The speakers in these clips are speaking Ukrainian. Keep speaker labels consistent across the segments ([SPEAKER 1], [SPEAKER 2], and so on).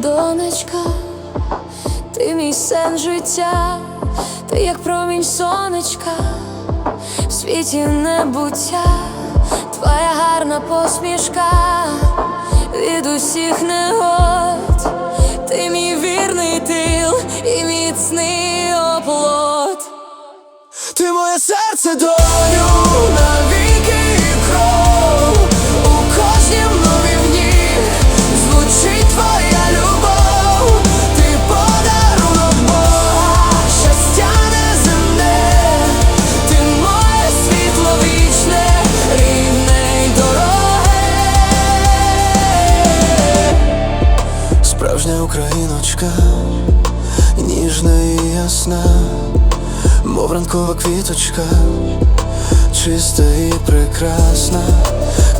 [SPEAKER 1] донечка, ти мій сен життя, ти як промінь сонечка, в світі небуття, твоя гарна посмішка від усіх негод, ти мій вірний тил і міцний оплот,
[SPEAKER 2] ти моє серце долю. Справжня україночка, ніжна і ясна, мов ранкова квіточка, чиста і прекрасна,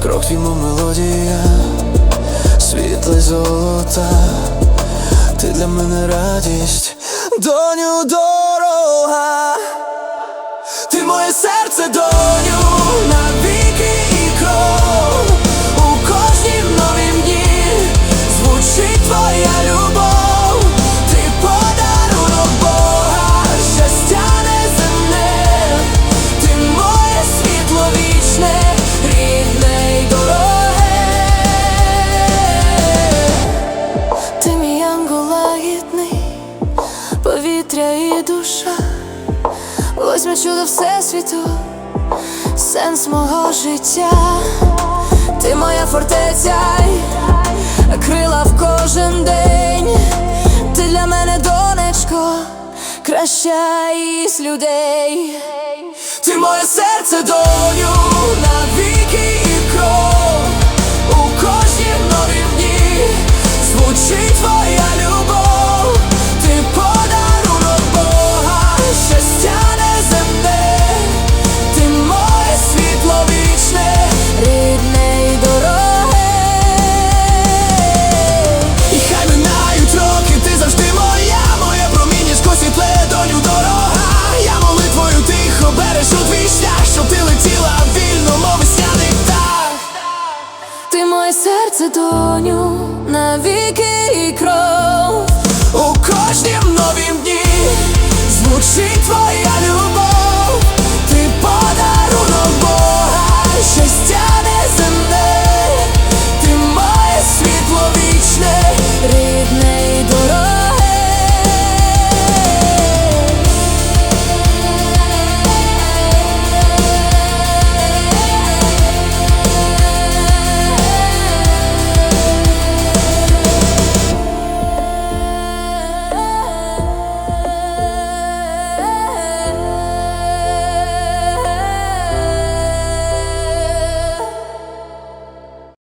[SPEAKER 2] крок твій, мелодія, світла й золота, ти для мене радість, доню дорога, ти моє серце, доню,
[SPEAKER 1] чудо всесвіту, сенс мого життя, ти моя фортеця, крила в кожен день, ти для мене донечко, краща із людей.
[SPEAKER 2] Ти моє серце, доню, навіки і кров, серце доню
[SPEAKER 1] навіки.